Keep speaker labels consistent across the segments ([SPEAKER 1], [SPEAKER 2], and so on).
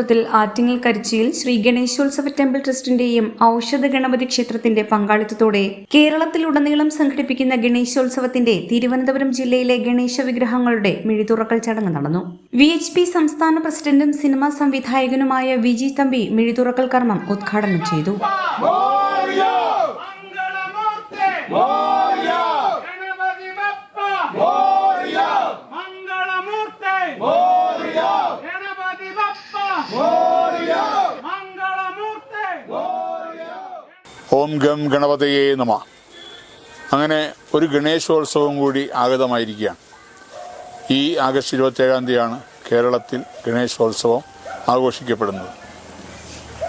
[SPEAKER 1] നേതൃത്വത്തിൽ ആറ്റിങ്ങൽ കരിച്ചിയിൽ ശ്രീ ഗണേശോത്സവ ടെമ്പിൾ ട്രസ്റ്റിന്റെയും ഔഷധ ഗണപതി ക്ഷേത്രത്തിന്റെ പങ്കാളിത്തത്തോടെ കേരളത്തിലുടനീളം സംഘടിപ്പിക്കുന്ന ഗണേശോത്സവത്തിന്റെ തിരുവനന്തപുരം ജില്ലയിലെ ഗണേശ വിഗ്രഹങ്ങളുടെ മിഴിതുറക്കൽ ചടങ്ങ് നടന്നു. വി എച്ച് പി സംസ്ഥാന പ്രസിഡന്റും സിനിമാ സംവിധായകനുമായ വിജി തമ്പി മിഴിതുറക്കൽ കർമ്മം ഉദ്ഘാടനം ചെയ്തു.
[SPEAKER 2] ഓം ഗം ഗണപതയേ നമ. അങ്ങനെ ഒരു ഗണേശോത്സവം കൂടി ആഗതമായിരിക്കുകയാണ്. ഈ ആഗസ്റ്റ് ഇരുപത്തേഴാം തീയതിയാണ് കേരളത്തിൽ ഗണേശോത്സവം ആഘോഷിക്കപ്പെടുന്നത്.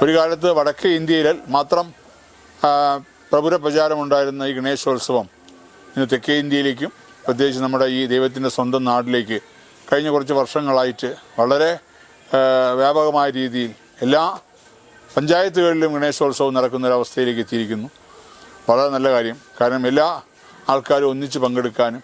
[SPEAKER 2] ഒരു കാലത്ത് വടക്കേ ഇന്ത്യയിൽ മാത്രം പ്രപുര പ്രചാരമുണ്ടായിരുന്ന ഈ ഗണേശോത്സവം ഇന്ന് തെക്കേ ഇന്ത്യയിലേക്കും പ്രത്യേകിച്ച് നമ്മുടെ ഈ ദൈവത്തിന്റെ സ്വന്തം നാട്ടിലേക്ക് കഴിഞ്ഞ കുറച്ച് വർഷങ്ങളായിട്ട് വളരെ വ്യാപകമായ രീതിയിൽ എല്ലാ പഞ്ചായത്തുകളിലും ഗണേശോത്സവം നടക്കുന്നൊരവസ്ഥയിലേക്ക് എത്തിയിരിക്കുന്നു. വളരെ നല്ല കാര്യം. കാരണം എല്ലാ ആൾക്കാരും ഒന്നിച്ച് പങ്കെടുക്കാനും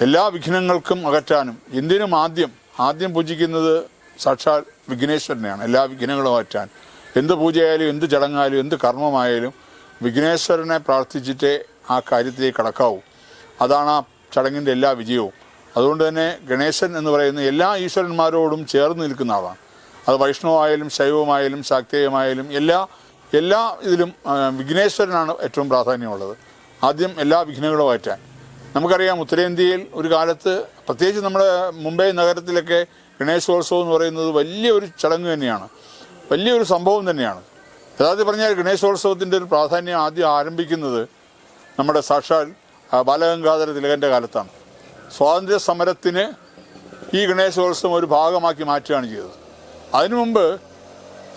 [SPEAKER 2] എല്ലാ വിഘ്നങ്ങൾക്കും അകറ്റാനും എന്തിനും ആദ്യം ആദ്യം പൂജിക്കുന്നത് സാക്ഷാൽ വിഘ്നേശ്വരനെയാണ്. എല്ലാ വിഘ്നങ്ങളും അകറ്റാൻ. എന്ത് പൂജയായാലും എന്ത് ചടങ്ങായാലും എന്ത് കർമ്മമായാലും വിഘ്നേശ്വരനെ പ്രാർത്ഥിച്ചിട്ടേ ആ കാര്യത്തിലേക്ക് കടക്കാവൂ. അതാണ് ആ ചടങ്ങിന്റെ എല്ലാ വിജയവും. അതുകൊണ്ട് തന്നെ ഗണേശൻ എന്ന് പറയുന്ന എല്ലാ ഈശ്വരന്മാരോടും ചേർന്ന് നിൽക്കുന്ന ആളാണ്. അത് വൈഷ്ണവമായാലും ശൈവമായാലും ശാക്തേയമായാലും എല്ലാ എല്ലാ ഇതിലും വിഘ്നേശ്വരനാണ് ഏറ്റവും പ്രാധാന്യമുള്ളത്. ആദ്യം എല്ലാ വിഘ്നങ്ങളും അയറ്റാൻ നമുക്കറിയാം ഉത്തരേന്ത്യയിൽ ഒരു കാലത്ത് പ്രത്യേകിച്ച് നമ്മുടെ മുംബൈ നഗരത്തിലൊക്കെ ഗണേശോത്സവം എന്ന് പറയുന്നത് വലിയൊരു ചടങ്ങ് തന്നെയാണ്. വലിയൊരു സംഭവം തന്നെയാണ്. യഥാർത്ഥത്തിൽ പറഞ്ഞാൽ ഗണേശോത്സവത്തിന്റെ ഒരു പ്രാധാന്യം ആദ്യം ആരംഭിക്കുന്നത് നമ്മുടെ സാക്ഷാൽ ബാലഗംഗാധര തിലകന്റെ കാലത്താണ്. സ്വാതന്ത്ര്യ സമരത്തിന് ഈ ഗണേശോത്സവം ഒരു ഭാഗമാക്കി മാറ്റുകയാണ് ചെയ്തത്. അതിനു മുമ്പ്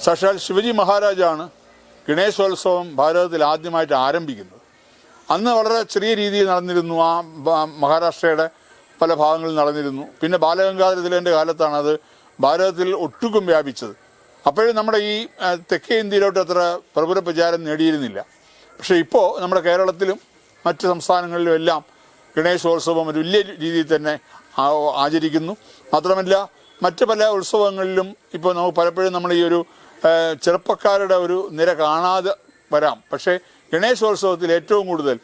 [SPEAKER 2] സാക്ഷാൽ ശിവജി മഹാരാജാണ് ഗണേശോത്സവം ഭാരതത്തിൽ ആദ്യമായിട്ട് ആരംഭിക്കുന്നത്. അന്ന് വളരെ ചെറിയ രീതിയിൽ നടന്നിരുന്നു ആ മഹാരാഷ്ട്രയുടെ പല ഭാഗങ്ങളിൽ നടന്നിരുന്നു. പിന്നെ ബാലഗംഗാധര തിലകന്റെ കാലത്താണ് അത് ഭാരതത്തിൽ ഒട്ടുക്കും വ്യാപിച്ചത്. അപ്പോഴും നമ്മുടെ ഈ തെക്കേ ഇന്ത്യയിലോട്ട് അത്ര പ്രബല പ്രചാരം നേടിയിരുന്നില്ല. പക്ഷേ ഇപ്പോൾ നമ്മുടെ കേരളത്തിലും മറ്റ് സംസ്ഥാനങ്ങളിലും എല്ലാം ഗണേശോത്സവം ഒരു വലിയ രീതിയിൽ തന്നെ ആചരിക്കുന്നു. മാത്രമല്ല മറ്റ് പല ഉത്സവങ്ങളിലും ഇപ്പോൾ നമുക്ക് പലപ്പോഴും നമ്മൾ ഈ ഒരു ചെറുപ്പക്കാരുടെ ഒരു നിര കാണാതെ വരാം. പക്ഷേ ഗണേശോത്സവത്തിൽ ഏറ്റവും കൂടുതൽ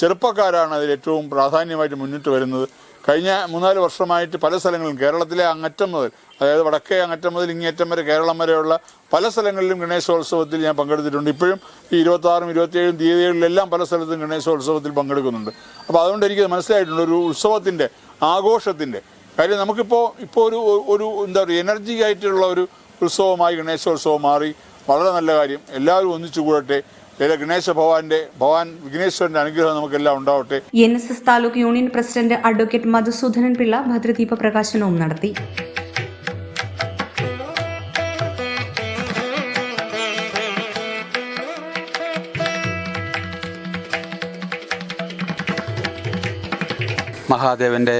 [SPEAKER 2] ചെറുപ്പക്കാരാണ് അതിൽ ഏറ്റവും പ്രാധാന്യമായിട്ട് മുന്നിട്ട് വരുന്നത്. കഴിഞ്ഞ മൂന്നാൽ വർഷമായിട്ട് പല സ്ഥലങ്ങളിലും കേരളത്തിലെ അങ്ങറ്റം മുതൽ അതായത് വടക്കേ അങ്ങറ്റം മുതൽ ഇങ്ങേറ്റം വരെ കേരളം വരെയുള്ള പല സ്ഥലങ്ങളിലും ഗണേശോത്സവത്തിൽ ഞാൻ പങ്കെടുത്തിട്ടുണ്ട്. ഇപ്പോഴും ഈ ഇരുപത്താറും ഇരുപത്തിയേഴും തീയതികളിലെല്ലാം പല സ്ഥലത്തും ഗണേശോത്സവത്തിൽ പങ്കെടുക്കുന്നുണ്ട്. അപ്പോൾ അതുകൊണ്ട് എനിക്ക് മനസ്സിലായിട്ടുണ്ട് ഒരു ഉത്സവത്തിന്റെ ആഘോഷത്തിന്റെ കാര്യം നമുക്കിപ്പോൾ ഇപ്പോൾ ഒരു ഒരു എന്താ പറയുക എനർജി ആയിട്ടുള്ള ഒരു ഉത്സവമായി ഗണേശോത്സവം മാറി. വളരെ നല്ല കാര്യം. എല്ലാവരും ഒന്നിച്ചു കൂടട്ടെ. ഗണേശ ഭവാന്റെ ഭവാൻ വിഘ്നേശ്വരന്റെ അനുഗ്രഹം നമുക്കെല്ലാം ഉണ്ടാവട്ടെ.
[SPEAKER 1] N S S taluk union president advocate Madhusoodanan Pillai ഭദ്രദീപ പ്രകാശനവും നടത്തി.
[SPEAKER 3] മഹാദേവന്റെ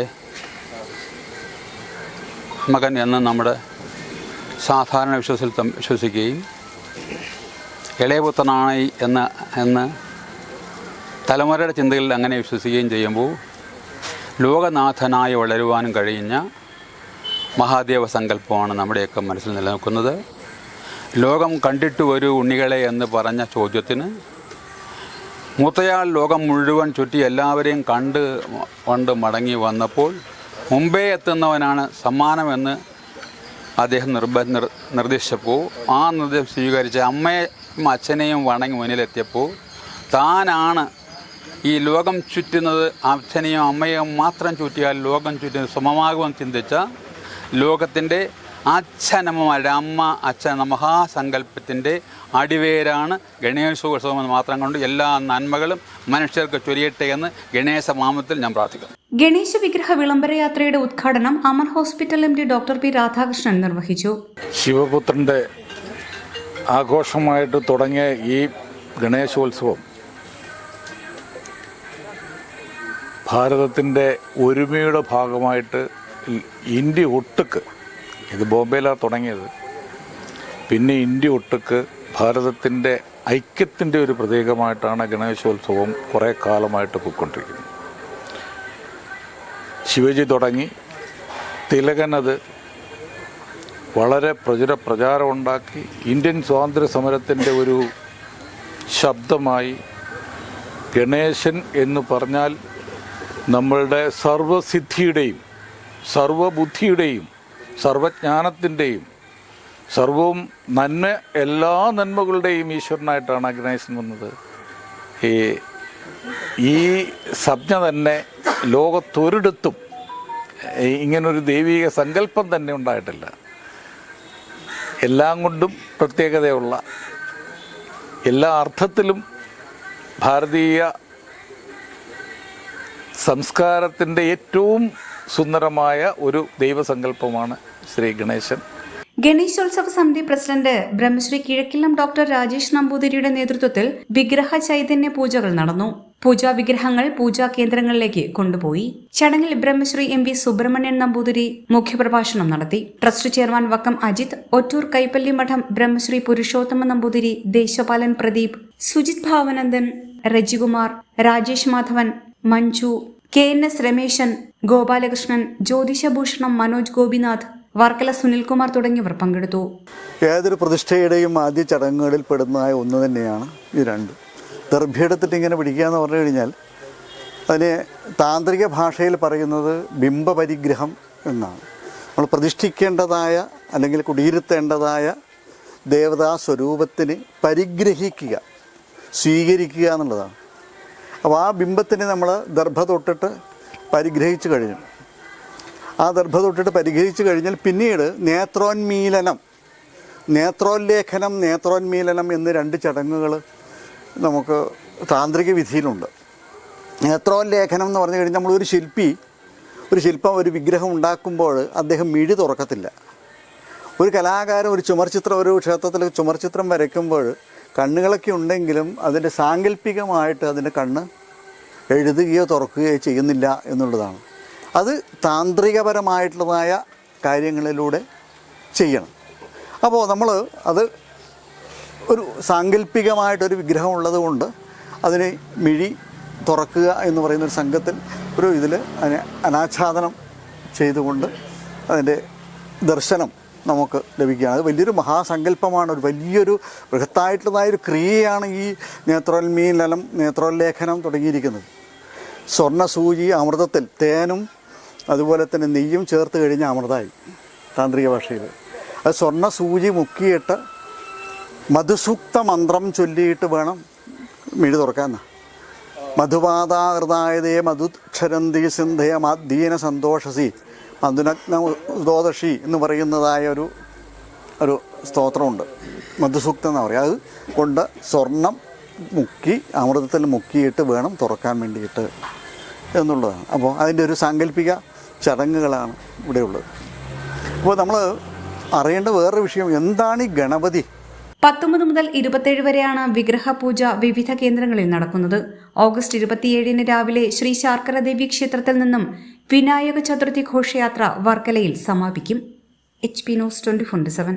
[SPEAKER 3] മകൻ എന്ന് നമ്മുടെ സാധാരണ വിശ്വാസത്തിൽ തം- വിശ്വസിക്കുകയും ഇളയപുത്രനാണ് എന്ന് എന്ന് തലമുറയുടെ ചിന്തകളിൽ അങ്ങനെ വിശ്വസിക്കുകയും ചെയ്യുമ്പോൾ ലോകനാഥനായി വളരുവാനും കഴിഞ്ഞ മഹാദേവ സങ്കല്പമാണ് നമ്മുടെയൊക്കെ മനസ്സിൽ നിലനിൽക്കുന്നത്. ലോകം കണ്ടിട്ട് വരൂ ഉണ്ണികളെ എന്ന് പറഞ്ഞ ചോദ്യത്തിന് മൂത്തയാൾ ലോകം മുഴുവൻ ചുറ്റി എല്ലാവരെയും കണ്ട് കൊണ്ട് മടങ്ങി വന്നപ്പോൾ മുമ്പേ എത്തുന്നവനാണ് സമ്മാനമെന്ന് അദ്ദേഹം നിർബ നിർ നിർദ്ദേശിച്ചപ്പോൾ ആ നിർദ്ദേശം സ്വീകരിച്ച അമ്മയും അച്ഛനെയും വണങ്ങി മുന്നിലെത്തിയപ്പോൾ താനാണ് ഈ ലോകം ചുറ്റുന്നത് അച്ഛനെയും അമ്മയെയും മാത്രം ചുറ്റിയാൽ ലോകം ചുറ്റുന്നത് സമമാകുമെന്ന് ചിന്തിച്ച ലോകത്തിന്റെ അച്ഛനമ്മമാരുടെ അമ്മ അച്ഛൻ മഹാസങ്കല്പത്തിന്റെ അടിവേരാണ് ഗണേശോത്സവം എന്ന് മാത്രം കൊണ്ട് എല്ലാ നന്മകളും മനുഷ്യർക്ക് ചൊരിയട്ടെ എന്ന് ഗണേശ മാമത്തിൽ ഞാൻ പ്രാർത്ഥിക്കുന്നു.
[SPEAKER 1] ഗണേശ വിഗ്രഹ വിളംബര യാത്രയുടെ ഉദ്ഘാടനം Amar hospital M D doctor P Radhakrishnan നിർവഹിച്ചു.
[SPEAKER 4] ശിവപുത്രന്റെ ആഘോഷമായിട്ട് തുടങ്ങിയ ഈ ഗണേശോത്സവം ഭാരതത്തിന്റെ ഒരുമയുടെ ഭാഗമായിട്ട് ഇന്ത്യ ഒട്ടുക്ക് ഇത് ബോംബെയിലാണ് തുടങ്ങിയത് പിന്നെ ഇന്ത്യ ഒട്ടുക്ക് ഭാരതത്തിന്റെ ഐക്യത്തിന്റെ ഒരു പ്രതീകമായിട്ടാണ് ഗണേശോത്സവം കുറേ കാലമായിട്ട് പോയിക്കൊണ്ടിരിക്കുന്നത്. ശിവജി തുടങ്ങി. തിലകനത് വളരെ പ്രചുര പ്രചാരമുണ്ടാക്കി ഇന്ത്യൻ സ്വാതന്ത്ര്യ സമരത്തിന്റെ ഒരു ശബ്ദമായി ഗണേശൻ എന്ന് പറഞ്ഞാൽ നമ്മളുടെ സർവസിദ്ധിയുടെയും സർവബുദ്ധിയുടെയും സർവജ്ഞാനത്തിന്റെയും സർവവും നന്മ എല്ലാ നന്മകളുടെയും ഈശ്വരനായിട്ടാണ് ഗണേശൻ വന്നത്. ഈ സംജ്ഞ തന്നെ ലോകത്തൊരിടത്തും ഇങ്ങനൊരു ദൈവിക സങ്കല്പം തന്നെ ഉണ്ടായിട്ടില്ല. എല്ലാം കൊണ്ടും പ്രത്യേകതയുള്ള എല്ലാ അർത്ഥത്തിലും ഭാരതീയ സംസ്കാരത്തിന്റെ ഏറ്റവും സുന്ദരമായ ഒരു ദൈവസങ്കല്പമാണ് ശ്രീ ഗണേശൻ.
[SPEAKER 1] ഗണേശോത്സവ സമിതി പ്രസിഡന്റ് ബ്രഹ്മശ്രീ കിഴക്കില്ലം ഡോക്ടർ രാജേഷ് നമ്പൂതിരിയുടെ നേതൃത്വത്തിൽ വിഗ്രഹ ചൈതന്യ പൂജകൾ നടന്നു. പൂജാ വിഗ്രഹങ്ങൾ പൂജാ കേന്ദ്രങ്ങളിലേക്ക് കൊണ്ടുപോയി. ചടങ്ങിൽ ബ്രഹ്മശ്രീ എം വി സുബ്രഹ്മണ്യൻ നമ്പൂതിരി മുഖ്യപ്രഭാഷണം നടത്തി. Trust chairman Vakkom Ajith Ottoor Kaipally Madom Brahmasree Purushothama Namboothiri Deshapalan Pradeep Sujith Bhavanandan Rajikumar Rajesh Madhavan Manju K N S Rameshan Gopalakrishnan Jyothishabhooshanam Manoj Gopinath Varkala Sunilkumar തുടങ്ങിയവർ പങ്കെടുത്തു.
[SPEAKER 5] ഏതൊരു പ്രതിഷ്ഠയുടെയും ആദ്യ ചടങ്ങുകളിൽ പെടുന്നതായ ഒന്ന് തന്നെയാണ് ഇത് രണ്ടും. ദർഭ്യെടുത്തിട്ട് ഇങ്ങനെ പിടിക്കുക എന്ന് പറഞ്ഞു കഴിഞ്ഞാൽ അതിനെ താന്ത്രിക ഭാഷയിൽ പറയുന്നത് ബിംബപരിഗ്രഹം എന്നാണ്. നമ്മൾ പ്രതിഷ്ഠിക്കേണ്ടതായ അല്ലെങ്കിൽ കുടിയിരുത്തേണ്ടതായ ദേവതാ സ്വരൂപത്തിന് പരിഗ്രഹിക്കുക സ്വീകരിക്കുക എന്നുള്ളതാണ്. അപ്പോൾ ആ ബിംബത്തിനെ നമ്മൾ ദർഭ തൊട്ടിട്ട് പരിഗ്രഹിച്ചു കഴിഞ്ഞു. ആ ദർഭ തൊട്ടിട്ട് പരിഗ്രഹിച്ചു കഴിഞ്ഞാൽ പിന്നീട് നേത്രോന്മീലനം നേത്രോല്ലേഖനം നേത്രോന്മീലനം എന്ന് രണ്ട് ചടങ്ങുകൾ നമുക്ക് താന്ത്രിക വിധിയിലുണ്ട്. നേത്രോല്ലേഖനം എന്ന് പറഞ്ഞു കഴിഞ്ഞാൽ നമ്മളൊരു ശില്പി ഒരു ശില്പം ഒരു വിഗ്രഹം ഉണ്ടാക്കുമ്പോൾ അദ്ദേഹം മിഴി തുറക്കത്തില്ല. ഒരു കലാകാരൻ ഒരു ചുമർചിത്രം ഒരു ക്ഷേത്രത്തിൽ ചുമർചിത്രം വരയ്ക്കുമ്പോൾ കണ്ണുകളൊക്കെ ഉണ്ടെങ്കിലും അതിന്റെ സാങ്കല്പികമായിട്ട് അതിന്റെ കണ്ണ് എഴുതുകയോ തുറക്കുകയോ ചെയ്യുന്നില്ല എന്നുള്ളതാണ്. അത് താന്ത്രികപരമായിട്ടുള്ളതായ കാര്യങ്ങളിലൂടെ ചെയ്യണം. അപ്പോൾ നമ്മൾ അത് ഒരു സാങ്കല്പികമായിട്ടൊരു വിഗ്രഹം ഉള്ളതുകൊണ്ട് അതിനെ മിഴി തുറക്കുക എന്ന് പറയുന്ന ഒരു സംഘത്തിൽ ഒരു ഇതിൽ അതിനെ അനാച്ഛാദനം ചെയ്തുകൊണ്ട് അതിന്റെ ദർശനം നമുക്ക് ലഭിക്കുകയാണ്. അത് വലിയൊരു മഹാസങ്കല്പമാണ്. ഒരു വലിയൊരു ബൃഹത്തായിട്ടുള്ളതായ ഒരു ക്രിയയാണ് ഈ നേത്രോന്മീലനം നേത്രോല്ലേഖനം തുടങ്ങിയിരിക്കുന്നത്. സ്വർണ സൂചി അമൃതത്തിൽ തേനും അതുപോലെ തന്നെ നെയ്യും ചേർത്ത് കഴിഞ്ഞ അമൃതമായി താന്ത്രിക ഭാഷയിൽ. അത് സ്വർണ സൂചി മുക്കിയിട്ട് മധുസൂക്ത മന്ത്രം ചൊല്ലിയിട്ട് വേണം മിഴി തുറക്കാൻ മധുപാതാഹൃദായതേ മധുക്ഷരന്തി സിന്ധയ മാദ്ദീന സന്തോഷസി മധുനഗ്ന ദോദശി എന്ന് പറയുന്നതായ ഒരു ഒരു സ്തോത്രമുണ്ട്. മധുസൂക്തം എന്ന് പറയുക അത് കൊണ്ട് സ്വർണം മുക്കി അമൃതത്തിൽ മുക്കിയിട്ട് വേണം തുറക്കാൻ വേണ്ടിയിട്ട് എന്നുള്ളതാണ്. അപ്പോൾ അതിന്റെ ഒരു സാങ്കല്പിക ചടങ്ങുകളാണ് ഇവിടെയുള്ളത്. അപ്പോൾ നമ്മൾ അറിയേണ്ട വേറൊരു വിഷയം എന്താണ് ഈ ഗണപതി?
[SPEAKER 1] പത്തൊമ്പത് മുതൽ ഇരുപത്തേഴ് വരെയാണ് വിഗ്രഹപൂജ വിവിധ കേന്ദ്രങ്ങളിൽ നടക്കുന്നത്. ഓഗസ്റ്റ് ഇരുപത്തിയേഴിന് രാവിലെ ശ്രീ ശാർക്കര ദേവി ക്ഷേത്രത്തിൽ നിന്നും വിനായക ചതുർത്ഥി ഘോഷയാത്ര വർക്കലയിൽ സമാപിക്കും. H P news four seven.